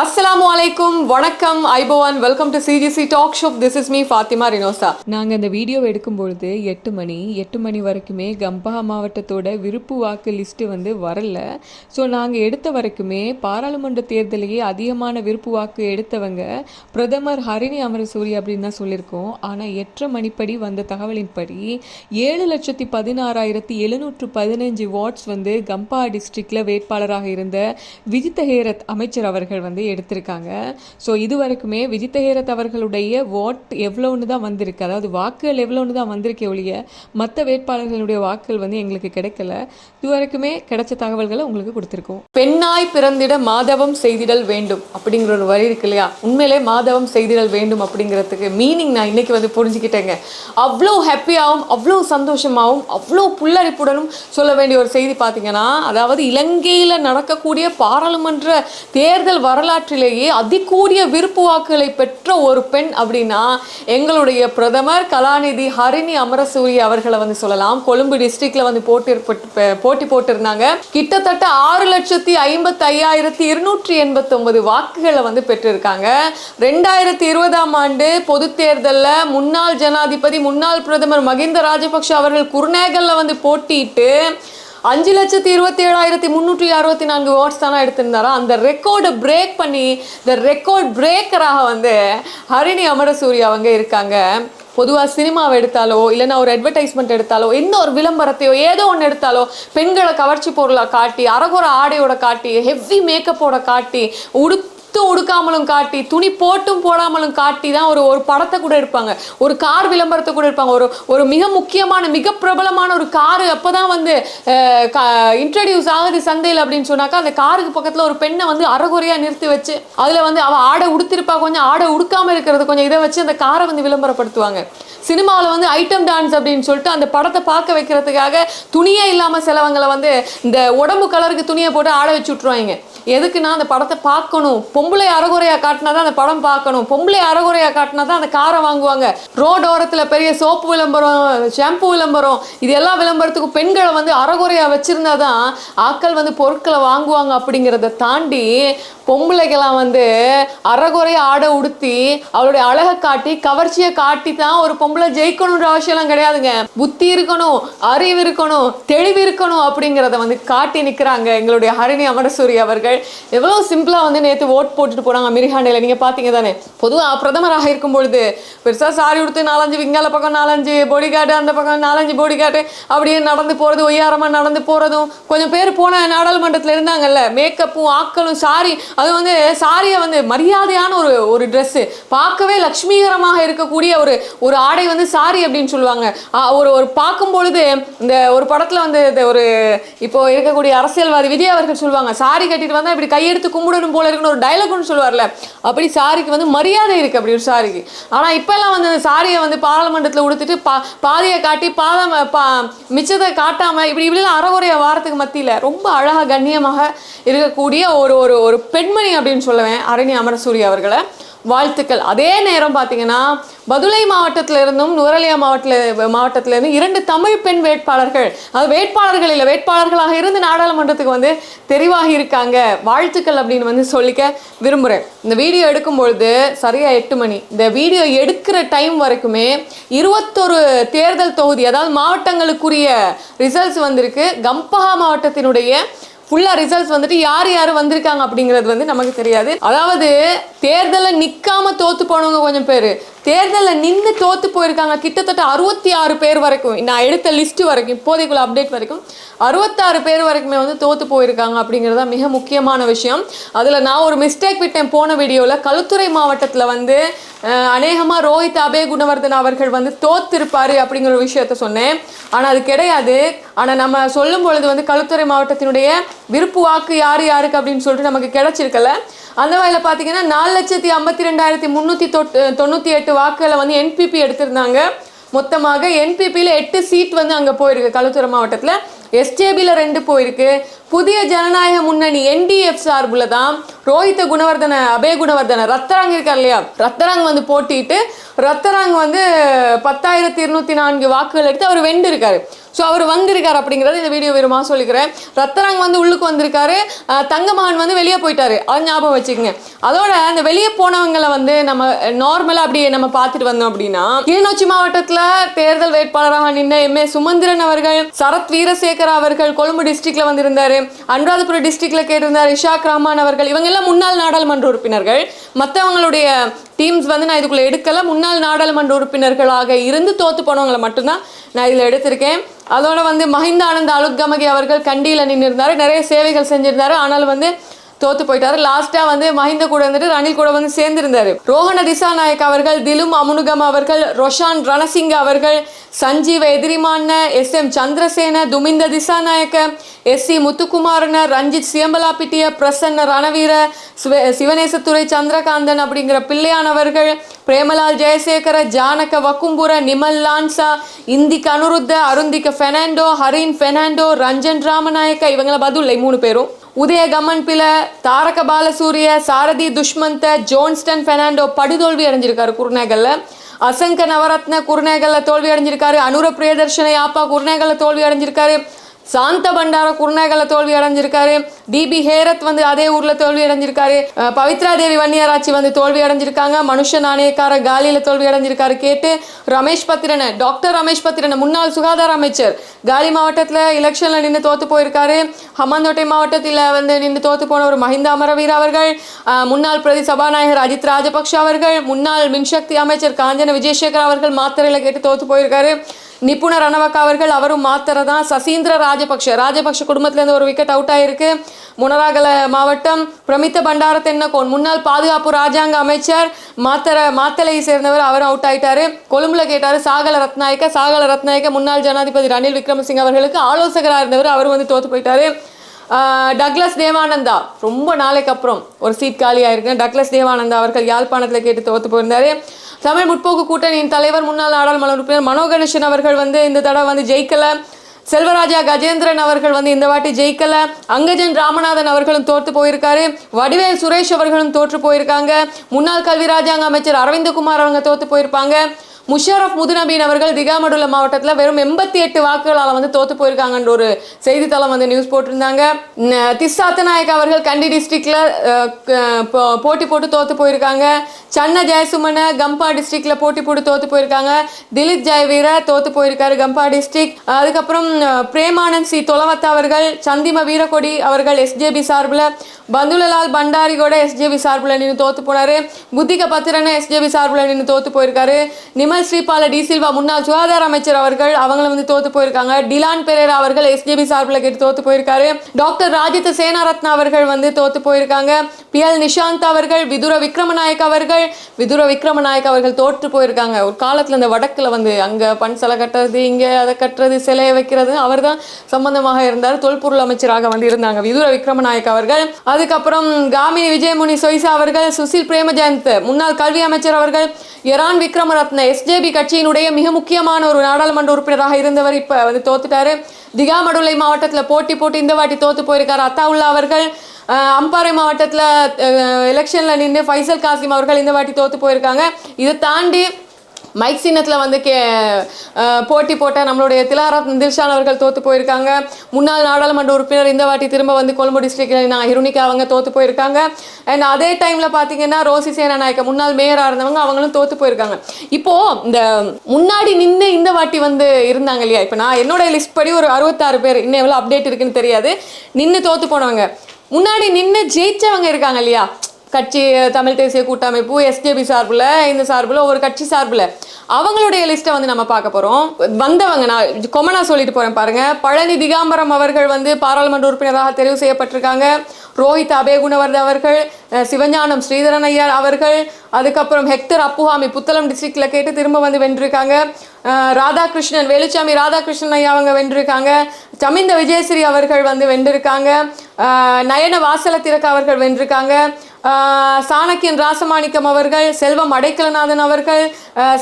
அஸ்ஸலாமு அலைக்கும் வணக்கம் ஐபோவான் welcome to CGC talk show this is me Fathima Rinosa நாங்கள் இந்த வீடியோ எடுக்கும்பொழுது எட்டு மணி எட்டு மணி வரைக்குமே கம்பஹா மாவட்டத்தோட விருப்பு வாக்கு லிஸ்ட்டு வந்து வரல. ஸோ நாங்கள் எடுத்த வரைக்குமே பாராளுமன்ற தேர்தலையே அதிகமான விருப்பு வாக்கு எடுத்தவங்க பிரதமர் ஹரிணி அமரசூரி அப்படின்னு தான் சொல்லியிருக்கோம். ஆனால் எட்டரை மணிப்படி வந்த தகவலின்படி ஏழு லட்சத்தி பதினாறாயிரத்தி எழுநூற்று பதினஞ்சு வாட்ஸ் வந்து கம்பா டிஸ்ட்ரிக்டில் வேட்பாளராக இருந்த விஜித்த ஹேரத் அமைச்சர் அவர்கள் வந்து வந்து எடுத்திருக்காங்க. ஸோ இது வரைக்குமே விஜித்த ஹேரத் அவர்களுடைய வாட் எவ்வளோன்னு தான் வந்திருக்கு. அதாவது வாக்குகள் எவ்வளோன்னு தான் வந்திருக்கே ஒழிய மற்ற வேட்பாளர்களுடைய வாக்குகள் வந்து எங்களுக்கு கிடைக்கல. இது வரைக்குமே கிடைச்ச தகவல்களை உங்களுக்கு கொடுத்துருக்கோம். பெண்ணாய் பிறந்திட மாதவம் செய்திடல் வேண்டும் அப்படிங்கிற ஒரு வரி இருக்கு இல்லையா? உண்மையிலே மாதவம் செய்திடல் வேண்டும் அப்படிங்கிறதுக்கு மீனிங் நான் இன்னைக்கு வந்து புரிஞ்சுக்கிட்டேங்க. அவ்வளோ ஹாப்பியாகவும் அவ்வளோ சந்தோஷமாகவும் அவ்வளோ புல்லரிப்புடனும் சொல்ல வேண்டிய ஒரு செய்தி பார்த்தீங்கன்னா அதாவது இலங்கையில் நடக்கக்கூடிய பாராளுமன்ற தேர்தல் வரலாறு வரலாற்றிலேயே அதிகூடிய விருப்பு வாக்குகளை பெற்ற ஒரு பெண் அப்படின்னா எங்களுடைய பிரதமர் கலாநிதி ஹரிணி அமரசூரி அவர்களை வந்து சொல்லலாம். கொழும்பு டிஸ்ட்ரிக்ட்ல வந்து போட்டி போட்டி போட்டிருந்தாங்க. கிட்டத்தட்ட ஆறு லட்சத்தி ஐம்பத்தி ஐயாயிரத்தி இருநூற்றி எண்பத்தி ஒன்பது வாக்குகளை வந்து பெற்றிருக்காங்க. ரெண்டாயிரத்தி இருபதாம் ஆண்டு பொது தேர்தலில் முன்னாள் ஜனாதிபதி முன்னாள் பிரதமர் மகிந்த ராஜபக்ஷ அவர்கள் குருநேகல்ல வந்து போட்டியிட்டு அஞ்சு லட்சத்தி இருபத்தி ஏழாயிரத்தி முந்நூற்றி அறுபத்தி நான்கு ஓட்ஸ் தானே எடுத்திருந்தாரோ? அந்த ரெக்கார்டை பிரேக் பண்ணி இந்த ரெக்கார்ட் பிரேக்கராக வந்து ஹரிணி அமரசூரி அவங்க இருக்காங்க. பொதுவாக சினிமாவை எடுத்தாலோ இல்லைன்னா ஒரு அட்வர்டைஸ்மெண்ட் எடுத்தாலோ எந்த ஒரு விளம்பரத்தையோ ஏதோ ஒன்று எடுத்தாலோ பெண்களை கவர்ச்சி பொருளாக காட்டி அரகுற ஆடையோட காட்டி ஹெவி மேக்கப்போட காட்டி உடுப்பு உடுத்து உடுக்காமலும் காட்டி துணி போட்டும் போடாமலும் காட்டி தான் ஒரு ஒரு படத்தை கூட எடுப்பாங்க. ஒரு கார் விளம்பரத்தை கூட எடுப்பாங்க. ஒரு ஒரு மிக முக்கியமான மிக பிரபலமான ஒரு காரு அப்போ தான் வந்து இன்ட்ரடியூஸ் ஆகுது சந்தையில் அப்படின்னு சொன்னாக்கா அந்த காருக்கு பக்கத்தில் ஒரு பெண்ணை வந்து அறகுறையாக நிறுத்தி வச்சு அதில் வந்து அவள் ஆடை உடுத்திருப்பா. கொஞ்சம் ஆடை உடுக்காமல் இருக்கிறது கொஞ்சம் இதை வச்சு அந்த காரை வந்து விளம்பரப்படுத்துவாங்க. சினிமாவில் வந்து ஐட்டம் டான்ஸ் அப்படின்னு சொல்லிட்டு அந்த படத்தை பார்க்க வைக்கிறதுக்காக துணியே இல்லாமல் சிலவங்களை வந்து இந்த உடம்பு கலருக்கு துணியை போட்டு ஆட வச்சு விட்ருவாங்க எதுக்குன்னா அந்த படத்தை பார்க்கணும். பொம்பளை அறகுறையாக காட்டினா தான் அந்த படம் பார்க்கணும். பொம்பளை அறகுறையாக காட்டினா தான் அந்த காரை வாங்குவாங்க. ரோடோரத்தில் பெரிய சோப்பு விளம்பரம் ஷாம்பு விளம்பரம் இது எல்லா விளம்பரத்துக்கும் பெண்களை வந்து அறகுறையாக வச்சுருந்தா தான் ஆக்கள் வந்து பொருட்களை வாங்குவாங்க அப்படிங்கிறத தாண்டி பொம்பளைக்கெல்லாம் வந்து அறகுறைய ஆடை உடுத்தி அவளுடைய அழகை காட்டி கவர்ச்சியை காட்டி தான் ஒரு பொம்பளை ஜெயிக்கணுன்ற அவசியம்லாம் கிடையாதுங்க. புத்தி இருக்கணும் அறிவு இருக்கணும் தெளிவு இருக்கணும் அப்படிங்கிறத வந்து காட்டி நிற்கிறாங்க எங்களுடைய ஹரிணி அமரசூரி அவர்கள். எவ்வளோ சிம்பிளாக வந்து நேற்று ஓட் போட்டுட்டு போனாங்க மிரிஹாண்டையில் நீங்கள் பார்த்தீங்க தானே? பொதுவாக பிரதமராக இருக்கும் பொழுது பெருசாக சாரி உடுத்து நாலஞ்சு விங்கால பக்கம் நாலஞ்சு பொடி கார்டு அந்த பக்கம் நாலஞ்சு பொடி கார்டு அப்படியே நடந்து போகிறது ஒய்யாரமாக நடந்து போகிறதும் கொஞ்சம் பேர் போன நாடாளுமன்றத்தில் இருந்தாங்கல்ல மேக்கப்பும் ஆக்களும் சாரி அது வந்து சாரியை வந்து மரியாதையான ஒரு ஒரு ட்ரெஸ்ஸு பார்க்கவே லக்ஷ்மீகரமாக இருக்கக்கூடிய ஒரு ஒரு ஆடை வந்து சாரி அப்படின்னு சொல்லுவாங்க. ஒரு ஒரு பார்க்கும் பொழுது இந்த ஒரு படத்தில் வந்து இந்த ஒரு இப்போ இருக்கக்கூடிய அரசியல்வாதி விஜய் அவர்கள் சொல்லுவாங்க சாரி கட்டிட்டு வந்தால் இப்படி கையெடுத்து கும்பிடணும் போல இருக்குன்னு ஒரு டைலாக் ஒன்று சொல்லுவார்ல. அப்படி சாரிக்கு வந்து மரியாதை இருக்குது அப்படி ஒரு சாரிக்கு. ஆனால் இப்போல்லாம் வந்து அந்த சாரியை வந்து பாராளுமன்றத்தில் உடுத்துட்டு பா பாதையை காட்டி பாதம் பா மிச்சத்தை காட்டாமல் இப்படி இப்படிலாம் அறகுறைய வாரத்துக்கு மத்தியில் ரொம்ப அழகாக கண்ணியமாக இருக்கக்கூடிய ஒரு ஒரு ஒரு பெண்மணி அப்படின்னு சொல்லுவேன் அரணி அமரசூரி அவர்களை. வாழ்த்துக்கள். அதே நேரம் பார்த்தீங்கன்னா பதுளை மாவட்டத்தில் இருந்தும் நுவரலியா மாவட்டத்தில் மாவட்டத்திலிருந்து இரண்டு தமிழ் பெண் வேட்பாளர்கள். அது வேட்பாளர்கள் இல்லை வேட்பாளர்களாக இருந்து நாடாளுமன்றத்துக்கு வந்து தெரிவாகி இருக்காங்க. வாழ்த்துக்கள் அப்படின்னு வந்து சொல்லிக்க விரும்புகிறேன் இந்த வீடியோ எடுக்கும்பொழுது சரியாக எட்டு மணி. இந்த வீடியோ எடுக்கிற டைம் வரைக்குமே இருபத்தொரு தேர்தல் தொகுதி அதாவது மாவட்டங்களுக்குரிய ரிசல்ட்ஸ் வந்திருக்கு. கம்பஹா மாவட்டத்தினுடைய ஃபுல்லாக ரிசல்ட்ஸ் வந்துட்டு யார் யார் வந்திருக்காங்க அப்படிங்கிறது வந்து நமக்கு தெரியாது. அதாவது தேர்தலில் நிற்காம தோற்று போனவங்க கொஞ்சம் பேர். தேர்தலில் நின்று தோற்று போயிருக்காங்க. கிட்டத்தட்ட அறுபத்தி ஆறு பேர் வரைக்கும் நான் எடுத்த லிஸ்ட்டு வரைக்கும் இப்போதைக்குள்ள அப்டேட் வரைக்கும் அறுபத்தாறு பேர் வரைக்குமே வந்து தோற்று போயிருக்காங்க அப்படிங்கிறது தான் மிக முக்கியமான விஷயம். அதில் நான் ஒரு மிஸ்டேக் விட்டேன் போன வீடியோவில் கழுத்துறை மாவட்டத்தில் வந்து அநேகமாக ரோஹித் அபே குணவர்தன் அவர்கள் வந்து தோத்திருப்பார் அப்படிங்கிற ஒரு விஷயத்த சொன்னேன். ஆனால் அது கிடையாது. ஆனால் நம்ம சொல்லும் பொழுது வந்து கழுத்துறை மாவட்டத்தினுடைய விருப்பு வாக்கு யார் யாருக்கு அப்படின்னு சொல்லிட்டு நமக்கு கிடைச்சிருக்கல. அந்த வகையில் பார்த்தீங்கன்னா நாலு லட்சத்தி ஐம்பத்தி ரெண்டாயிரத்தி முந்நூற்றி தொட்டு தொண்ணூற்றி எட்டு வாக்குகளை வந்து என்பிபி எடுத்திருந்தாங்க. மொத்தமாக என்பிபியில் எட்டு சீட் வந்து அங்கே போயிருக்கு களுத்துறை மாவட்டத்தில். எஸ்ஜேபியில் ரெண்டு போயிருக்கு. புதிய ஜனநாயக முன்னணி என்டிஎஃப் சார்பில் தான் ரோஹித குணவர்தன அபே குணவர்தன ரத்தராங் இருக்கார் இல்லையா? ரத்தராங் வந்து போட்டிட்டு ரத்தராங் வந்து பத்தாயிரத்தி இருநூத்தி நான்கு வாக்குகள் எடுத்து அவர் வென்றிருக்காரு. ஸோ அவர் வந்திருக்காரு அப்படிங்கிறது இந்த வீடியோ விரும்பமாக சொல்லிக்கிறேன். ரத்தராங் வந்து உள்ளுக்கு வந்திருக்காரு. தங்கமான் வந்து வெளியே போயிட்டாரு. அது ஞாபகம் வச்சுக்கோங்க. அதோட அந்த வெளியே போனவங்களை வந்து நம்ம நார்மலாக அப்படியே நம்ம பார்த்துட்டு வந்தோம் அப்படின்னா கிளிநொச்சி மாவட்டத்தில் தேர்தல் வேட்பாளராக நின்ற எம். ஏ. சுமந்திரன் அவர்கள் சரத் வீரசேகர் அவர்கள் கொழும்பு டிஸ்ட்ரிக்ட்ல வந்திருந்தாரு. அனுராதபுரம் டிஸ்ட்ரிக்ட்ல கேட்டிருந்தார் இஷாக் ரஹ்மான் அவர்கள். இவங்க எல்லாம் முன்னாள் நாடாளுமன்ற உறுப்பினர்கள். மற்றவங்களுடைய டீம்ஸ் வந்து நான் இதுக்குள்ள எடுக்கல. முன்னாள் நாடாளுமன்ற உறுப்பினர்களாக இருந்து தோத்து போனவங்களை மட்டும்தான் நான் இதில் எடுத்திருக்கேன். அதோட வந்து மஹிந்தானந்த அலுத்கமகி அவர்கள் கண்டியில் நின்று நிறைய சேவைகள் செஞ்சிருந்தார். ஆனால் வந்து தோத்து போயிட்டாரு. லாஸ்டா வந்து மஹிந்த கூட வந்துட்டு ரணில் கூட வந்து சேர்ந்திருந்தாரு. ரோஹண திசாநாயக் அவர்கள் திலும் அமுனுகம் அவர்கள் ரொஷான் ரணசிங்க அவர்கள் Sanjeeva Edirimanna S M Chandrasena Duminda Dissanayake S C Muthukumarana Ranjith Siyambalapitiya Prasanna Ranaweera Sivanesathurai Chandrakanthan அப்படிங்கிற பிள்ளையானவர்கள் பிரேமலால் ஜெயசேகர ஜானக வக்கும்புர நிமல் லான்சா இந்திக் அனுருத்த அருந்திக்க ஃபெர்னாண்டோ ஹரின் ஃபெர்னாண்டோ ரஞ்சன் ராமநாயக்க இவங்கள இல்லை மூணு பேரும். உதயகமன் பில தாரக பாலசூரிய சாரதி துஷ்மந்த ஜோன்ஸ்டன் பெர்னாண்டோ படுதோல்வி அடைஞ்சிருக்காரு குருநேகல்ல. அசங்க நவரத்ன குருநேகல்ல தோல்வி அடைஞ்சிருக்காரு. அனுர பிரியதர்ஷன யாப்பா குருநேகல்ல தோல்வி அடைஞ்சிருக்காரு. சாந்த பண்டார குருநேகல்ல தோல்வி அடைஞ்சிருக்காரு. டிபி ஹேரத் வந்து அதே ஊர்ல தோல்வி அடைஞ்சிருக்காரு. பவித்ரா தேவி வன்னியராட்சி வந்து தோல்வி அடைஞ்சிருக்காங்க. மனுஷ நாணயக்கார காலியில தோல்வி அடைஞ்சிருக்காரு கேட்டு ரமேஷ் பத்திரன டாக்டர் ரமேஷ் பத்திரன முன்னாள் சுகாதார அமைச்சர் காலி மாவட்டத்துல எலெக்ஷன்ல நின்று தோத்து போயிருக்காரு. ஹம்மாந்தோட்டை மாவட்டத்தில் வந்து நின்று தோத்து போன ஒரு மஹிந்த அமரவீர் அவர்கள் முன்னாள் பிரதி சபாநாயகர் அஜித் ராஜபக்ஷ அவர்கள் முன்னாள் மின்சக்தி அமைச்சர் காஞ்சன விஜயசேகர் அவர்கள் மாத்திரையில கேட்டு தோத்து போயிருக்காரு. நிபுண ரணவக்கா அவர்கள் அவரும் மாத்திரை தான் சசீந்திர ராஜபக்ஷ ராஜபக்ஷ குடும்பத்திலேருந்து ஒரு விக்கெட் அவுட் ஆயிருக்கு. முனராகல மாவட்டம் பிரமித்த பண்டார தென்னகோன் முன்னாள் பாதுகாப்பு ராஜாங்க அமைச்சர் மாத்தர மாத்தலையை சேர்ந்தவர் அவரும் அவுட் ஆயிட்டாரு. கொழும்புல கேட்டாரு சாகல ரத்நாயக்க சாகல ரத்நாயக்க முன்னாள் ஜனாதிபதி ரணில் விக்ரமசிங்க அவர்களுக்கு ஆலோசகராக இருந்தவர் அவர் வந்து தோத்து போயிட்டாரு. டக்ளஸ் தேவானந்தா. ரொம்ப நாளைக்கு அப்புறம் ஒரு சீட் காலியாக இருக்கு டக்ளஸ் தேவானந்தா அவர்கள் யாழ்ப்பாணத்தில் கேட்டு தோத்து போயிருந்தாரு. தமிழ் முற்போக்கு கூட்டணியின் தலைவர் முன்னாள் நாடாளுமன்ற உறுப்பினர் மனோ கணேசன் அவர்கள் வந்து இந்த தடவை வந்து ஜெயிக்கல. செல்வராஜா கஜேந்திரன் அவர்கள் வந்து இந்த வாட்டி ஜெயிக்கல. அங்கஜன் ராமநாதன் அவர்களும் தோற்று போயிருக்காரு. வடிவேல் சுரேஷ் அவர்களும் தோற்று போயிருக்காங்க. முன்னாள் கல்வி ராஜாங்க அமைச்சர் அரவிந்தகுமார் அவங்க தோற்று போயிருப்பாங்க. முஷாரப் முதுநபீன் அவர்கள் திகாமடுல மாவட்டத்தில் வெறும் எண்பத்தி எட்டு வாக்குகளால் வந்து தோத்து போயிருக்காங்கன்ற ஒரு செய்தித்தளம் வந்து நியூஸ் போட்டிருந்தாங்க. ந- அவர்கள் கண்டி டிஸ்ட்ரிக்ட்ல போட்டி போட்டு தோத்து போயிருக்காங்க. சன்ன ஜெயசுமன கம்பா டிஸ்ட்ரிக்ட்ல போட்டி போட்டு தோத்து போயிருக்காங்க. திலீப் ஜெயவீர தோத்து போயிருக்காரு கம்பா டிஸ்ட்ரிக்ட். அதுக்கப்புறம் பிரேமானந்த் சி தொலவத்தா அவர்கள் சந்திம வீரகொடி அவர்கள் எஸ்ஜேபி சார்பில் பந்துலலால் பண்டாரிகோட எஸ்ஜேபி சார்பில் நின்று தோத்து போனார். புத்திக பத்திரன எஸ்ஜேபி சார்பில் நின்று தோத்து போயிருக்காரு. நிமல் ஸ்ரீபால டி சில்வா முன்னாள் சுகாதார அமைச்சர் அவர்கள் அவங்களும் வந்து தோத்து போயிருக்காங்க. டிலான் பெரேரா அவர்கள் எஸ்ஜேபி சார்பில் கேட்டு தோத்து போயிருக்காரு. டாக்டர் ராஜித் சேனாரத்னா அவர்கள் வந்து தோத்து போயிருக்காங்க. பி எல் நிஷாந்த் அவர்கள் விதுர விக்ரமநாயக் அவர்கள் விதுர விக்ரமநாயக் அவர்கள் தோற்று போயிருக்காங்க. ஒரு காலத்தில் இந்த வடக்கில் வந்து அங்கே பண் சிலை கட்டுறது இங்கே அதை கட்டுறது சிலையை வைக்கிறது அவர்தான் சம்பந்தமாக இருந்தார். தொல்பொருள் அமைச்சராக வந்து இருந்தாங்க விதுர விக்ரமநாயக் அவர்கள். அதுக்கப்புறம் காமினி விஜயமுனி சொய்சா அவர்கள் சுசில் பிரேமஜயந்த் முன்னாள் கல்வி அமைச்சர் அவர்கள் எரான் விக்ரமரத்ன எஸ்ஜேபி கட்சியினுடைய மிக முக்கியமான ஒரு நாடாளுமன்ற உறுப்பினராக இருந்தவர் இப்போ வந்து தோத்துட்டாரு. திகாமடுலை மாவட்டத்தில் போட்டி போட்டு இந்த வாட்டி தோத்து போயிருக்காரு அத்தாவுல்லா அவர்கள். அம்பாறை மாவட்டத்தில் எலெக்ஷனில் நின்று ஃபைசல் காசிம் அவர்கள் இந்த வாட்டி தோத்து போயிருக்காங்க. இதை தாண்டி மைக் சின்னத்தில் வந்து கே போட்டி போட்ட நம்மளுடைய திலாரத் தில்ஷான் அவர்கள் தோற்று போயிருக்காங்க. முன்னாள் நாடாளுமன்ற உறுப்பினர் இந்த வாட்டி திரும்ப வந்து கொழும்பு டிஸ்ட்ரிக்டில் நான் ஹிருனிகா அவங்க தோற்று போயிருக்காங்க. அண்ட் அதே டைமில் பார்த்தீங்கன்னா ரோசி சேனாநாயக்க முன்னாள் மேயராக இருந்தவங்க அவங்களும் தோற்று போயிருக்காங்க. இப்போது இந்த முன்னாடி நின்று இந்த வாட்டி வந்து இருந்தாங்க இல்லையா? இப்போ நான் என்னோட லிஸ்ட் படி ஒரு அறுபத்தாறு பேர் இன்னும் எவ்வளோ அப்டேட் இருக்குன்னு தெரியாது. நின்று தோற்று போனவங்க. முன்னாடி நின்று ஜெயிச்சவங்க இருக்காங்க இல்லையா? கட்சி தமிழ் தேசிய கூட்டமைப்பு எஸ்ஜேபி சார்பில் இந்த சார்பில் ஒரு கட்சி சார்பில். அவங்களுடைய லிஸ்ட்டை வந்து நம்ம பார்க்க போகிறோம் வந்தவங்க நான் கொமனா சொல்லிட்டு போகிறேன் பாருங்கள் பழனி திகாம்பரம் அவர்கள் வந்து பாராளுமன்ற உறுப்பினராக தெரிவு செய்யப்பட்டிருக்காங்க. ரோஹித் அபேகுணவர்த் அவர்கள் சிவஞானம் ஸ்ரீதரன் ஐயர் அவர்கள் அதுக்கப்புறம் ஹெக்டர் அப்புஹாமி புத்தளம் டிஸ்ட்ரிக்டில் கேட்டு திரும்ப வந்து வென்றிருக்காங்க. ராதாகிருஷ்ணன் வேலுச்சாமி ராதாகிருஷ்ணன் ஐயா அவங்க வென்றிருக்காங்க. சமிந்த விஜயஸ்ரீ அவர்கள் வந்து வென்றிருக்காங்க. நயன வாசல திறக்க அவர்கள் வென்றிருக்காங்க. சாணக்கியன் ராசமாணிக்கம் அவர்கள் செல்வம் அடைக்கலநாதன் அவர்கள்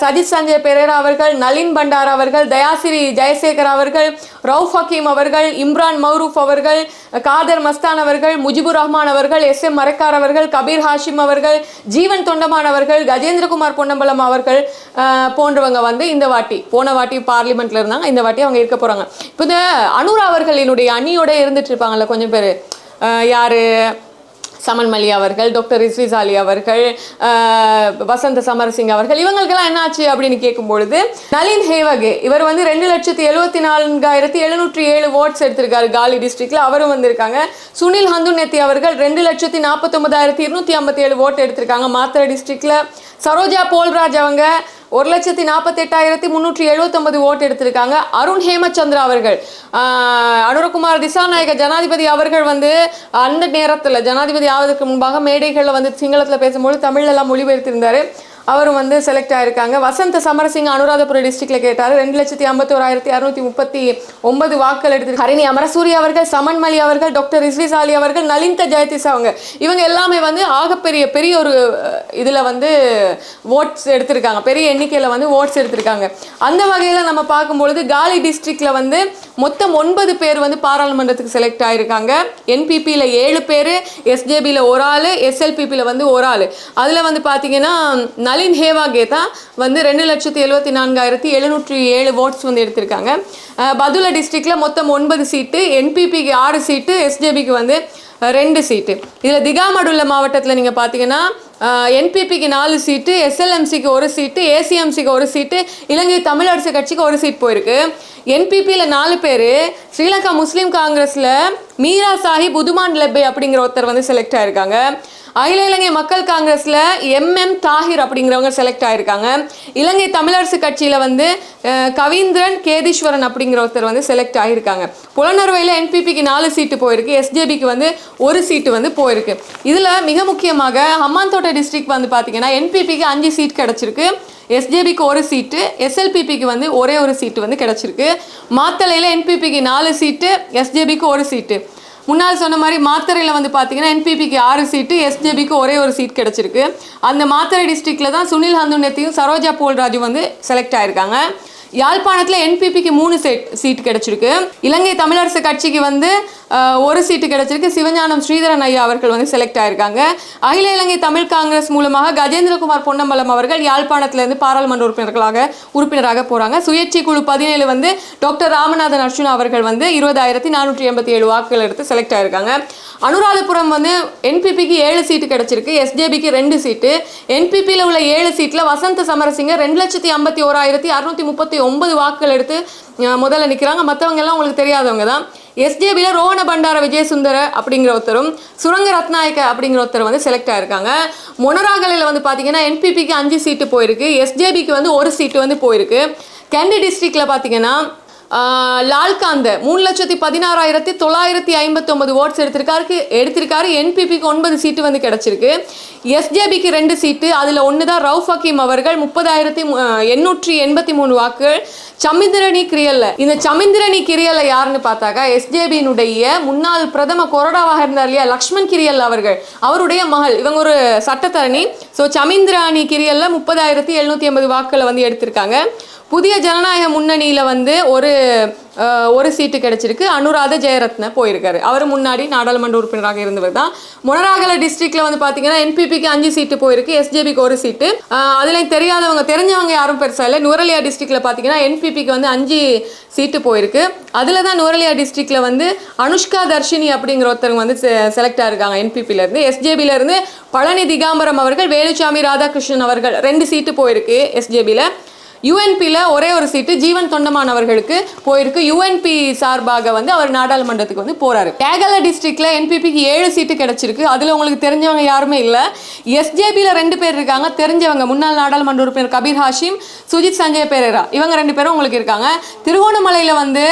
சதீஷ் சஞ்சய் பெரேரா அவர்கள் நளின் பண்டார் அவர்கள் தயாசிரி ஜெயசேகர் அவர்கள் ரவுஃப் ஹக்கீம் அவர்கள் இம்ரான் மௌரூஃப் அவர்கள் காதர் மஸ்தான் அவர்கள் முஜிபுர் ரஹ்மான் அவர்கள் எஸ் எம் மரக்கார் அவர்கள் கபீர் ஹாஷிம் அவர்கள் ஜீவன் தொண்டமான் அவர்கள் கஜேந்திரகுமார் பொன்னம்பலம் அவர்கள் போன்றவங்க வந்து இந்த வாட்டி போன வாட்டி பார்லிமெண்ட்ல இருந்தாங்க இந்த வாட்டி அவங்க இருக்க போறாங்க. இப்போ இந்த அனுரா அவர்களினுடைய அணியோட இருந்துட்டு இருப்பாங்கல்ல கொஞ்சம் பேர். யாரு? சமன் மலி அவர்கள் டாக்டர் ரிஸ்விஸ் அலி அவர்கள் வசந்த சமரசிங் அவர்கள் இவங்களுக்கெல்லாம் என்னாச்சு அப்படின்னு கேட்கும்பொழுது நளின் ஹேவகே இவர் வந்து ரெண்டு லட்சத்தி எழுபத்தி நான்காயிரத்தி எழுநூற்றி ஏழு ஓட்ஸ் எடுத்திருக்காரு காலி டிஸ்ட்ரிக்ட்ல அவரும் வந்திருக்காங்க. சுனில் ஹந்துநெத்தி அவர்கள் ரெண்டு லட்சத்தி நாற்பத்தொன்பதாயிரத்தி இருநூத்தி ஐம்பத்தி ஏழு ஓட்டு எடுத்திருக்காங்க மாத்திரை டிஸ்ட்ரிக்ட்ல சரோஜா போல்ராஜ் அவங்க ஒரு லட்சத்தி நாற்பத்தெட்டாயிரத்தி முந்நூற்றி எழுபத்தொன்பது ஓட்டு எடுத்திருக்காங்க. அருண் ஹேமச்சந்திரா அவர்கள். அனுரகுமார் திசாநாயக ஜனாதிபதி அவர்கள் வந்து அந்த நேரத்தில் ஜனாதிபதி ஆவதற்கு முன்பாக மேடைகளில் வந்து சிங்களத்தில் பேசும்போது தமிழெல்லாம் மொழிபெயர்த்திருந்தார். அவரும் வந்து செலக்ட் ஆயிருக்காங்க. வசந்த சமரசிங் அனுராதபுர டிஸ்ட்ரிக்ட்ல கேட்டார். ரெண்டு லட்சத்தி ஐம்பத்தோராயிரத்தி அறுநூத்தி முப்பத்தி ஒன்பது வாக்கள் எடுத்து ஹரிணி அமரசூரி அவர்கள் சமன்மலி அவர்கள் டாக்டர் ரிஸ்விஸ் அலி அவர்கள் நலிந்த ஜெயதிஸ் அவங்க. இவங்க எல்லாமே வந்து ஆகப்பெரிய பெரிய ஒரு இதில் இதுல வந்து ஓட்ஸ் எடுத்திருக்காங்க. பெரிய எண்ணிக்கையில வந்து ஓட்ஸ் எடுத்திருக்காங்க. அந்த வகையில நம்ம பார்க்கும்பொழுது காலி டிஸ்ட்ரிக்ட்ல வந்து மொத்தம் ஒன்பது பேர் வந்து பாராளுமன்றத்துக்கு செலக்ட் ஆயிருக்காங்க. என்பிபியில் ஏழு பேர் எஸ்ஜேபியில் ஒரு ஆள் எஸ்எல்பிபியில் வந்து ஒரு ஆள். அதில் வந்து பார்த்தீங்கன்னா நளின் ஹேவா கேதா வந்து ரெண்டு லட்சத்தி எழுபத்தி நான்காயிரத்தி எழுநூற்றி ஏழு ஓட்ஸ் வந்து எடுத்திருக்காங்க. பதுல டிஸ்ட்ரிக்டில் மொத்தம் ஒன்பது சீட்டு என்பிபிக்கு ஆறு சீட்டு எஸ்ஜேபிக்கு வந்து ரெண்டு சீட்டு இதில் திகாமடுள்ள மாவட்டத்தில் நீங்கள் பார்த்தீங்கன்னா என்பிபிக்கு நாலு சீட்டு எஸ்எல்எம்சிக்கு ஒரு சீட்டு ஏசிஎம்சிக்கு ஒரு சீட்டு இலங்கை தமிழரசு கட்சிக்கு ஒரு சீட் போயிருக்கு. என்பிபியில் நாலு பேர் ஸ்ரீலங்கா முஸ்லீம் காங்கிரஸில் மீரா சாஹிப் உதுமான் லெப்பே அப்படிங்கிற ஒருத்தர் வந்து செலக்ட் ஆயிருக்காங்க. அகில இலங்கை மக்கள் காங்கிரஸில் எம்எம் தாஹிர் அப்படிங்கிறவங்க செலக்ட் ஆகியிருக்காங்க இலங்கை தமிழரசு கட்சியில் வந்து கவீந்திரன் கேதீஸ்வரன் அப்படிங்கிற ஒருத்தர் வந்து செலக்ட் ஆகியிருக்காங்க புலனறுவையில் என்பிபிக்கு நாலு சீட்டு போயிருக்கு. எஸ்ஜேபிக்கு வந்து ஒரு சீட்டு வந்து போயிருக்கு. இதில் மிக முக்கியமாக ஹம்மாந்தோட்டை டிஸ்ட்ரிக்ட் வந்து பார்த்தீங்கன்னா என்பிபிக்கு அஞ்சு சீட் கிடச்சிருக்கு. எஸ்ஜேபிக்கு ஒரு சீட்டு எஸ்எல்பிபிக்கு வந்து ஒரே ஒரு சீட்டு வந்து கிடச்சிருக்கு. மாத்தளையில் என்பிபிக்கு நாலு சீட்டு எஸ்ஜேபிக்கு ஒரு சீட்டு. முன்னால் சொன்ன மாதிரி மாத்தறையில் வந்து பார்த்தீங்கன்னா என்பிபிக்கு ஆறு சீட்டு எஸ்ஜேபிக்கு ஒரே ஒரு சீட் கிடச்சிருக்கு. அந்த மாத்தறை டிஸ்ட்ரிக்டில் தான் சுனில் ஹந்துனத்தையும் சரோஜா போல்ராஜும் வந்து செலக்ட் ஆயிருக்காங்க. யாழ்ப்பாணத்தில் என்பிபிக்கு மூணு சீட் சீட் கிடச்சிருக்கு. இலங்கை தமிழரசு கட்சிக்கு வந்து ஒரு சீட்டு கிடைச்சிருக்கு. சிவஞானம் ஸ்ரீதரன் ஐயா அவர்கள் வந்து செலக்ட் ஆயிருக்காங்க. அகில இலங்கை தமிழ் காங்கிரஸ் மூலமாக கஜேந்திரகுமார் பொன்னம்பலம் அவர்கள் யாழ்ப்பாணத்திலிருந்து பாராளுமன்ற உறுப்பினர்களாக உறுப்பினராக போறாங்க. சுயேட்சை குழு பதினேழு வந்து டாக்டர் ராமநாதன் அர்ஜுனா அவர்கள் வந்து இருபதாயிரத்தி நானூற்றி எண்பத்தி ஏழு வாக்குகள் எடுத்து செலக்ட் ஆயிருக்காங்க. அனுராதபுரம் வந்து என்பிபிக்கு ஏழு சீட்டு கிடைச்சிருக்கு. எஸ்ஜேபிக்கு ரெண்டு சீட்டு. என்பிபியில் உள்ள ஏழு சீட்டில் வசந்த சமரசிங்க ரெண்டு லட்சத்தி ஐம்பத்தி ஓராயிரத்தி அறுநூத்தி முப்பத்தி ஒன்பது வாக்குகள் எடுத்து முதல்ல நிற்கிறாங்க மற்றவங்க எல்லாம் உங்களுக்கு தெரியாதவங்க தான். எஸ்ஜேபியில் ரோஹண பண்டார விஜயசுந்தர அப்படிங்கிற ஒருத்தரும் சுரங்க ரத்நாயக்க அப்படிங்கிற ஒருத்தர் வந்து செலக்ட் ஆயிருக்காங்க. மொனராகலையில் வந்து பார்த்தீங்கன்னா என்பிபிக்கு அஞ்சு சீட்டு போயிருக்கு. எஸ்ஜேபிக்கு வந்து ஒரு சீட்டு வந்து போயிருக்கு. கண்டி டிஸ்ட்ரிக்டில் பார்த்தீங்கன்னா லால்காந்த மூணு லட்சத்தி பதினாறாயிரத்தி தொள்ளாயிரத்தி ஐம்பத்தொம்பது ஓட்ஸ் எடுத்திருக்காருக்கு எடுத்திருக்காரு. என்பிபிக்கு ஒன்பது சீட்டு வந்து கிடச்சிருக்கு. எஸ்ஜேபிக்கு ரெண்டு சீட்டு. அதில் ஒன்று தான் ரவுஃப் ஹக்கீம் அவர்கள். முப்பதாயிரத்தி எண்ணூற்றி எண்பத்தி மூணு வாக்குகள். சமிந்திரணி கிரியல்ல. இந்த சமிந்திரணி கிரியல்ல யாருன்னு பார்த்தாக்கா எஸ்ஜேபியினுடைய முன்னாள் பிரதம கொரோடாவாக இருந்தார் இல்லையா லக்ஷ்மண் கிரியல் அவர்கள். அவருடைய மகள். இவங்க ஒரு சட்டத்தரணி. ஸோ சமிந்திராணி கிரியல்ல முப்பதாயிரத்தி எழுநூற்றி எண்பது வாக்குகளை வந்து எடுத்திருக்காங்க. புதிய ஜனநாயக முன்னணியில் வந்து ஒரு ஒரு சீட்டு கிடைச்சிருக்கு. அனுராத ஜெயரத்ன போயிருக்காரு. அவர் முன்னாடி நாடாளுமன்ற உறுப்பினராக இருந்தவர் தான். மொனராகல டிஸ்ட்ரிக்ட்ல வந்து பார்த்தீங்கன்னா என்பிபிக்கு அஞ்சு சீட்டு போயிருக்கு. எஸ்ஜேபிக்கு ஒரு சீட்டு. அதில் தெரியாதவங்க தெரிஞ்சவங்க யாரும் பெருசாக இல்லை. நுரலியா டிஸ்ட்ரிக்ட்ல பார்த்தீங்கன்னா என்பிபிக்கு வந்து அஞ்சு சீட்டு போயிருக்கு. அதில் தான் நுரலியா டிஸ்ட்ரிக்ட்ல வந்து அனுஷ்கா தர்ஷினி அப்படிங்கிற ஒருத்தவங்க வந்து செலக்ட் ஆயிருக்காங்க என்பிபிலேருந்து ல இருந்து. இருந்து பழனி திகாம்பரம் அவர்கள் வேலுச்சாமி ராதாகிருஷ்ணன் அவர்கள் ரெண்டு சீட்டு போயிருக்கு எஸ்ஜேபியில் யூஎன்பியில் ஒரே ஒரு சீட்டு ஜீவன் தொண்டமான் அவர்களுக்கு போயிருக்கு. யூஎன்பி சார்பாக வந்து அவர் நாடாளுமன்றத்துக்கு வந்து போகிறாரு கேகல டிஸ்ட்ரிக்டில் என்பிபிக்கு ஏழு சீட்டு கிடச்சிருக்கு. அதில் உங்களுக்கு தெரிஞ்சவங்க யாருமே இல்லை. எஸ்ஜேபியில் ரெண்டு பேர் இருக்காங்க. தெரிஞ்சவங்க முன்னாள் நாடாளுமன்ற உறுப்பினர் கபீர் ஹாஷிம் சுஜித் சஞ்சய் பெரேரா. இவங்க ரெண்டு பேரும் உங்களுக்கு இருக்காங்க. திருகோணமலையில் வந்து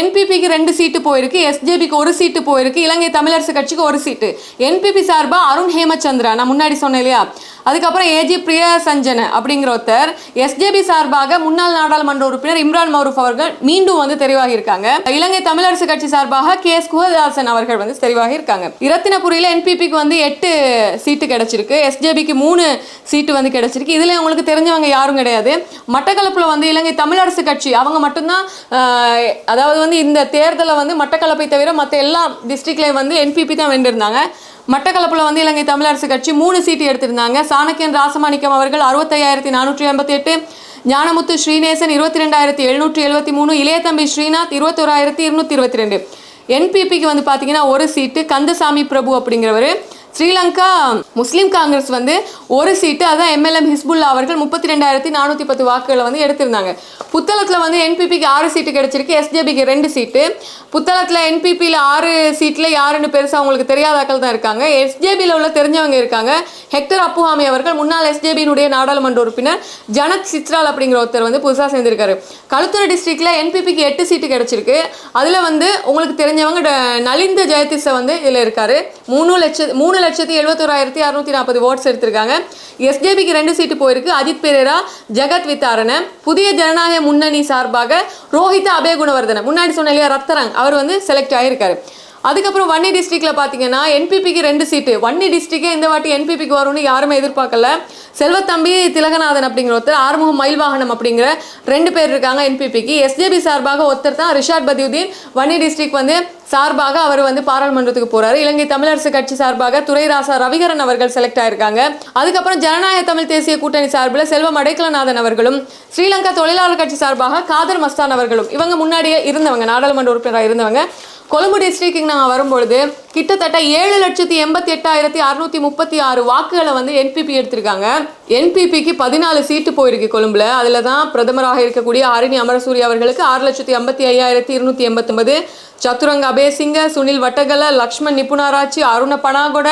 என்பிபிக்கு ரெண்டு சீட்டு போயிருக்கு. எஸ்ஜேபிக்கு ஒரு சீட்டு போயிருக்கு. இலங்கை தமிழரசு கட்சிக்கு ஒரு சீட்டு. என்பிபி சார்பாக அருண் ஹேமச்சந்திரா. நான் முன்னாடி சொன்னேன் இல்லையா? அதுக்கப்புறம் ஏஜி பிரிய சஞ்சன அப்படிங்கிற ஒருத்தர். எஸ்ஜே பிஜேபி சார்பாக முன்னாள் நாடாளுமன்ற உறுப்பினர் இம்ரான் மௌரூப் அவர்கள் மீண்டும் வந்து தெரிவாகி இருக்காங்க இலங்கை தமிழரசு கட்சி சார்பாக கே எஸ் குகதாசன் அவர்கள் வந்து தெரிவாகி இருக்காங்க இரத்தினபுரியில என்பிபிக்கு வந்து எட்டு சீட்டு கிடைச்சிருக்கு. எஸ்ஜேபிக்கு மூணு சீட்டு வந்து கிடைச்சிருக்கு. இதுல உங்களுக்கு தெரிஞ்சவங்க யாரும் கிடையாது. மட்டக்களப்புல வந்து இலங்கை தமிழரசு கட்சி. அவங்க மட்டும்தான் அதாவது வந்து இந்த தேர்தலை வந்து மட்டக்களப்பை தவிர மற்ற எல்லா டிஸ்ட்ரிக்ட்லேயும் வந்து என்பிபி தான் வென்றிருந்தாங்க. மட்டக்களப்பில் வந்து இலங்கை தமிழரசு கட்சி மூணு சீட்டு எடுத்திருந்தாங்க. சாணக்கியன் ராசமாணிக்கம் அவர்கள் அறுபத்தையாயிரத்தி நானூற்றி எண்பத்தி எட்டு ஞானமுத்து ஸ்ரீநேசன் இருபத்தி ரெண்டாயிரத்தி எழுநூற்றி எழுபத்தி மூணு இளையதம்பி ஸ்ரீநாத் இருபத்தோராயிரத்தி இருநூற்றி இருபத்தி ரெண்டு. என்பிபிக்கு வந்து பார்த்தீங்கன்னா ஒரு சீட்டு கந்தசாமி பிரபு அப்படிங்கிறவர். ஸ்ரீலங்கா முஸ்லீம் காங்கிரஸ் வந்து ஒரு சீட்டு அதான் எம்எல்எம் ஹிஸ்புல்லா அவர்கள் முப்பத்தி ரெண்டாயிரத்தி நானூற்றி பத்து வாக்குகளை வந்து எடுத்திருந்தாங்க. புத்தளத்தில் வந்து என்பிபிக்கு ஆறு சீட்டு கிடைச்சிருக்கு எஸ்ஜேபிக்கு ரெண்டு சீட்டு. புத்தளத்தில் என்பிபியில் ஆறு சீட்டில் யாருன்னு பெருசாக அவங்களுக்கு தெரியாதாக்கள் தான் இருக்காங்க. எஸ்ஜேபியில் உள்ள தெரிஞ்சவங்க இருக்காங்க. ஹெக்டர் அப்புஹாமி அவர்கள் முன்னாள் எஸ்ஜேபியினுடைய நாடாளுமன்ற உறுப்பினர் ஜனத் சித்ரால் அப்படிங்கிற ஒருத்தர் வந்து புதுசாக சேர்ந்திருக்காரு. களுத்துறை டிஸ்ட்ரிக்டில் என்பிபிக்கு எட்டு சீட்டு கிடைச்சிருக்கு. அதில் வந்து உங்களுக்கு தெரிஞ்சவங்க ட- நலிந்த ஜெயதிச வந்து இதில் இருக்காரு. மூணு லட்சத்து மூணு லட்சத்தி எழுபத்தோராயிரத்தி அறுநூத்தி நாற்பது ஓட்ஸ் எடுத்திருக்காங்க. எஸ்ஜேபிக்கு ரெண்டு சீட்டு போயிருக்கு. அஜித் பெரேரா ஜெகத் வித்தாரண. புதிய ஜனநாயக முன்னணி சார்பாக ரோஹித அபயகுணவர்தன. முன்னாடி சொன்ன இல்லையா ரத்தரங். அவர் வந்து செலக்ட் ஆகியிருக்காரு அதுக்கப்புறம் வன்னி டிஸ்ட்ரிக்டில் பார்த்தீங்கன்னா என்பிபிக்கு ரெண்டு சீட்டு வன்னி டிஸ்ட்ரிக்டே இந்த வாட்டி என்பிபிக்கு வரும்னு யாருமே எதிர்பார்க்கல. செல்வத்தம்பி திலகநாதன் அப்படிங்கிற ஒருத்தர் ஆறுமுகம் மயில்வாகனம் அப்படிங்கிற ரெண்டு பேர் இருக்காங்க என்பிபிக்கு எஸ்ஜேபி சார்பாக ஒருத்தர் தான் ரிஷாட் பதியுதீன். வன்னி டிஸ்ட்ரிக்ட் வந்து சார்பாக அவர் வந்து பாராளுமன்றத்துக்கு போறாரு. இலங்கை தமிழரசு கட்சி சார்பாக துரைராசா ரவிகரன் அவர்கள் செலக்ட் ஆயிருக்காங்க. அதுக்கப்புறம் ஜனநாயக தமிழ் தேசிய கூட்டணி சார்பில் செல்வம் அடைக்கலநாதன் அவர்களும் ஸ்ரீலங்கா தொழிலாளர் கட்சி சார்பாக காதர் மஸ்தான் அவர்களும் இவங்க முன்னாடியே இருந்தவங்க நாடாளுமன்ற உறுப்பினராக இருந்தவங்க. கொழும்பு டிஸ்ட்ரிக்ட்டுக்கு நாங்கள் வரும்பொழுது கிட்டத்தட்ட ஏழு லட்சத்தி எண்பத்தி எட்டாயிரத்தி அறுநூத்தி முப்பத்தி ஆறு வாக்குகளை வந்து என்பிபி எடுத்திருக்காங்க. என்பிபிக்கு பதினாலு சீட்டு போயிருக்கு கொழும்புல. அதில் தான் பிரதமராக இருக்கக்கூடிய ஆரினி அமரசூரி அவர்களுக்கு ஆறு லட்சத்தி ஐம்பத்தி ஐயாயிரத்தி இருநூத்தி எண்பத்தொன்பது. சத்துரங்க அபேசிங்க சுனில் வட்டகல லக்ஷ்மண் நிபுணராட்சி அருண பனாகொட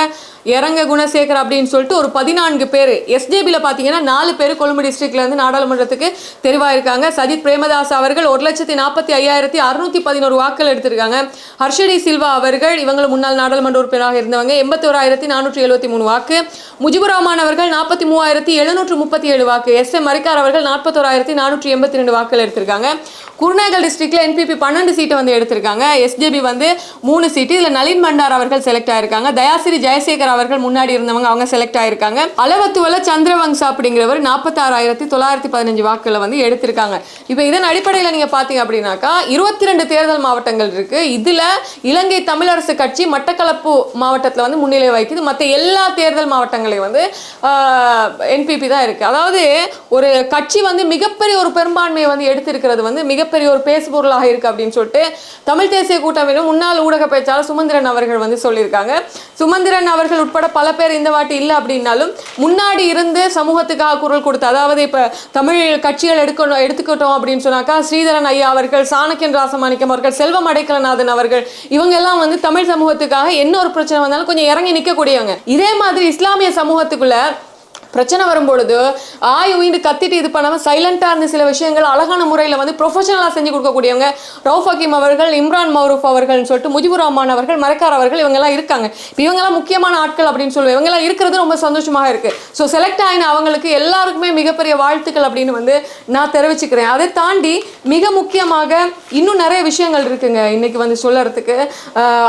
இறங்க குணசேகர் அப்படின்னு சொல்லிட்டு ஒரு பதினான்கு பேர் எஸ்ஜேபியில் பார்த்தீங்கன்னா நாலு பேர் கொழும்பு டிஸ்ட்ரிக்ட்ல இருந்து நாடாளுமன்றத்துக்கு தெரிவாயிருக்காங்க. சஜித் பிரேமதாஸ் அவர்கள் ஒரு லட்சத்தி நாற்பத்தி ஐயாயிரத்தி அறுநூத்தி பதினோரு வாக்குகள் எடுத்திருக்காங்க. ஹர்ஷடி சில்வா அவர்கள் இவங்களும் முன்னாள் முன்னாள் நாடாளுமன்ற உறுப்பினராக இருந்தவங்க எண்பத்தி ஓராயிரத்தி நானூற்றி எழுபத்தி மூணு வாக்கு முஜிபுர் ரஹ்மான் அவர்கள் நாற்பத்தி மூவாயிரத்தி எழுநூற்று முப்பத்தி ஏழு வாக்கு எஸ் எம் மரிக்கார் அவர்கள் நாற்பத்தோராயிரத்தி நானூற்றி எண்பத்தி ரெண்டு வாக்குகள் எடுத்திருக்காங்க. குருநாகல் டிஸ்ட்ரிக்ட்ல என்பிபி பன்னெண்டு சீட்டை வந்து எடுத்திருக்காங்க. எஸ்ஜேபி வந்து மூணு சீட்டு இதில் நளின் பண்டார் அவர்கள் செலக்ட் ஆயிருக்காங்க. தயாசிரி ஜெயசேகர் அவர்கள் முன்னாடி இருந்தவங்க அவங்க செலக்ட் ஆயிருக்காங்க. அளவத்துவல சந்திரவங்சா அப்படிங்கிறவர் நாற்பத்தாறாயிரத்தி தொள்ளாயிரத்தி பதினஞ்சு வாக்குகளை வந்து எடுத்திருக்காங்க. இப்போ இதன் அடிப்படையில் நீங்கள் பார்த்தீங்க அப்படின்னாக்கா இருபத்தி ரெண்டு தேர்தல் மாவட்டங்கள் இருக்கு. இதில் இலங்கை தமிழரசு கட்சி மட்டக்களப்பு மாவட்டத்தில் வந்து முன்னிலை வகிக்குது. மற்ற எல்லா தேர்தல் மாவட்டங்களையும் வந்து என்பிபி தான் இருக்குது அதாவது ஒரு கட்சி வந்து மிகப்பெரிய ஒரு பெரும்பான்மையை வந்து எடுத்திருக்கிறது வந்து மிகப்பெரிய ஒரு பேசுபொருளாக இருக்குது அப்படின்னு சொல்லிட்டு தமிழ் தேசிய கூட்டமைப்பின் முன்னாள் ஊடக பேச்சாளர் சுமந்திரன் அவர்கள் வந்து சொல்லியிருக்காங்க. சுமந்திரன் அவர்கள் உட்பட பல பேர் இந்த வாட்டி இல்லை அப்படின்னாலும் முன்னாடி இருந்து சமூகத்துக்காக குரல் கொடுத்து அதாவது இப்போ தமிழ் கட்சிகள் எடுக்கணும் எடுத்துக்கிட்டோம் அப்படின்னு சொன்னாக்கா ஸ்ரீதரன் ஐயா அவர்கள் சாணக்கியன் ராசமாணிக்கம் அவர்கள் செல்வம் அடைக்கலநாதன் அவர்கள் இவங்க எல்லாம் வந்து தமிழ் சமூகத்துக்காக என்ன ஒரு பிரச்சனை வந்தாலும் கொஞ்சம் இறங்கி நிற்கக்கூடியவங்க இதே மாதிரி இஸ்லாமிய சமூகத்துக்குள்ள பிரச்சனை வரும்பொழுது ஆய் உயிண்டு கத்திட்டு இது பண்ணாமல் சைலண்டாக இருந்த சில விஷயங்கள் அழகான முறையில் வந்து ப்ரொஃபஷனலாக செஞ்சு கொடுக்கக்கூடியவங்க ரவுஃப் ஹக்கீம் அவர்கள் இம்ரான் மௌரூப் அவர்கள்னு சொல்லிட்டு முஜிபுர் ரஹ்மான் அவர்கள் மரக்கார் அவர்கள் இவங்கெல்லாம் இருக்காங்க. இப்போ இவங்கெல்லாம் முக்கியமான ஆட்கள் அப்படின்னு சொல்லுவேன். இவங்கெல்லாம் இருக்கிறது ரொம்ப சந்தோஷமாக இருக்குது ஸோ செலக்ட் ஆகின அவங்களுக்கு எல்லாருக்குமே மிகப்பெரிய வாழ்த்துக்கள் அப்படின்னு வந்து நான் தெரிவிச்சுக்கிறேன். அதை தாண்டி மிக முக்கியமாக இன்னும் நிறைய விஷயங்கள் இருக்குங்க. இன்னைக்கு வந்து சொல்லறதுக்கு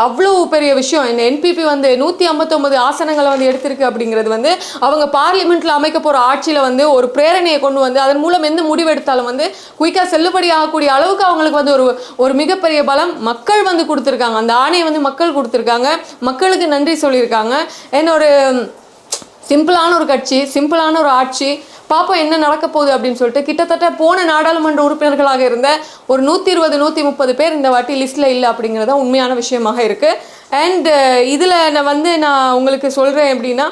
அவ்வளோ பெரிய விஷயம். இந்த என்பிபி வந்து நூற்றி ஐம்பத்தொம்பது ஆசனங்களை வந்து எடுத்திருக்கு அப்படிங்கிறது வந்து அவங்க பார்லிமெண்ட் பார்லிமெண்ட்ல அமைக்க போற ஆட்சியில வந்து ஒரு பிரேரணையை கொண்டு வந்து அதன் மூலம் எந்த முடிவு எடுத்தாலும் வந்து குயிக்கா செல்லுபடி ஆகக்கூடிய அளவுக்கு அவங்களுக்கு வந்து ஒரு ஒரு மிகப்பெரிய பலம் மக்கள் வந்து கொடுத்துருக்காங்க. அந்த ஆணையை வந்து மக்கள் கொடுத்துருக்காங்க. மக்களுக்கு நன்றி சொல்லியிருக்காங்க. என்னோட சிம்பிளான ஒரு கட்சி சிம்பிளான ஒரு ஆட்சி பாப்போம் என்ன நடக்க போகுது அப்படின்னு சொல்லிட்டு கிட்டத்தட்ட போன நாடாளுமன்ற உறுப்பினர்களாக இருந்த ஒரு நூற்றி இருபது நூற்றி முப்பது பேர் இந்த வாட்டி லிஸ்ட்டில் இல்லை அப்படிங்கிறது தான் உண்மையான விஷயமாக இருக்குது அண்ட் இதில் நான் வந்து நான் உங்களுக்கு சொல்கிறேன் எப்படின்னா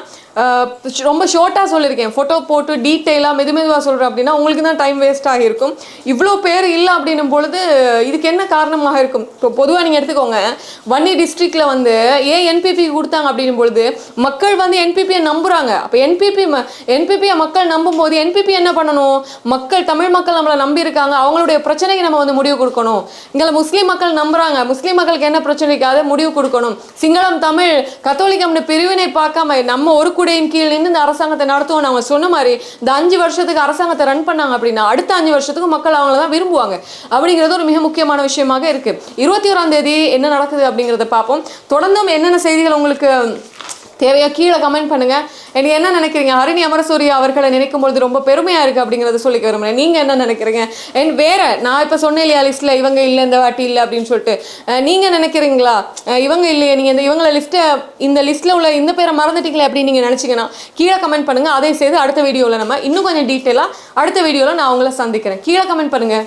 ரொம்ப ஷார்ட்டாக சொல்லியிருக்கேன். ஃபோட்டோ போட்டு டீட்டெயிலாக மெது மெதுவாக சொல்கிறேன் அப்படின்னா உங்களுக்கு தான் டைம் வேஸ்ட் ஆகியிருக்கும். இவ்வளோ பேர் இல்லை அப்படின்னும் பொழுது இதுக்கு என்ன காரணமாக இருக்கும்? இப்போ பொதுவாக நீங்கள் எடுத்துக்கோங்க. வன்னி டிஸ்ட்ரிக்டில் வந்து ஏன் என்பிபி கொடுத்தாங்க அப்படின்னும் பொழுது மக்கள் வந்து என்பிபியை நம்புகிறாங்க அப்போ என்பிபி என்பிபியை மக்கள் நம்பும் போது என்பிபி என்ன பண்ணணும்? மக்கள் தமிழ் மக்கள் நம்மளை நம்பியிருக்காங்க அவங்களுடைய பிரச்சனைக்கு நம்ம வந்து முடிவு கொடுக்கணும். இங்கே முஸ்லீம் மக்கள் நம்புகிறாங்க முஸ்லீம் மக்களுக்கு என்ன பிரச்சனைக்காக முடிவு கொடுக்கணும்? சிங்களம் தமிழ் கத்தோலிக்கம்னு பிரிவினை பார்க்காம நம்ம ஒரு குடையின் கீழ் நின்று இந்த அரசாங்கத்தை நடத்துவோம் அவங்க சொன்ன மாதிரி இந்த அஞ்சு வருஷத்துக்கு அரசாங்கத்தை ரன் பண்ணாங்க அப்படின்னா அடுத்த அஞ்சு வருஷத்துக்கு மக்கள் அவங்கள தான் விரும்புவாங்க. அப்படிங்கிறது ஒரு மிக முக்கியமான விஷயமாக இருக்கு. இருபத்தி ஓராம் தேதி என்ன நடக்குது அப்படிங்கிறத பார்ப்போம். தொடர்ந்தும் என்னென்ன செய்திகள் உங்களுக்கு தேவையாக கீழே கமெண்ட் பண்ணுங்கள் எனக்கு என்ன நினைக்கிறீங்க? ஹரிணி அமரசூரி அவர்களை நினைக்கும் பொழுது ரொம்ப பெருமையாக இருக்குது அப்படிங்கிறத சொல்லிக்க விரும்புகிறேன் நீங்கள் என்ன நினைக்கிறீங்க? அண்ட் வேற நான் இப்போ சொன்னேன் இல்லையா லிஸ்ட்டில் இவங்க இல்லை இந்த வாட்டி இல்லை அப்படின்னு சொல்லிட்டு. நீங்கள் நினைக்கிறீங்களா? இவங்க இல்லையே நீங்கள் இந்த இவங்கள லிஸ்ட்டை இந்த லிஸ்ட்டில் உள்ள இந்த பேரை மறந்துட்டீங்களே அப்படின்னு நீங்கள் நினச்சிங்கன்னா கீழே கமெண்ட் பண்ணுங்கள் அதே செய்து அடுத்த வீடியோவில் நம்ம இன்னும் கொஞ்சம் டீட்டெயிலாக அடுத்த வீடியோவில் நான் உங்களை சந்திக்கிறேன். கீழே கமெண்ட் பண்ணுங்கள்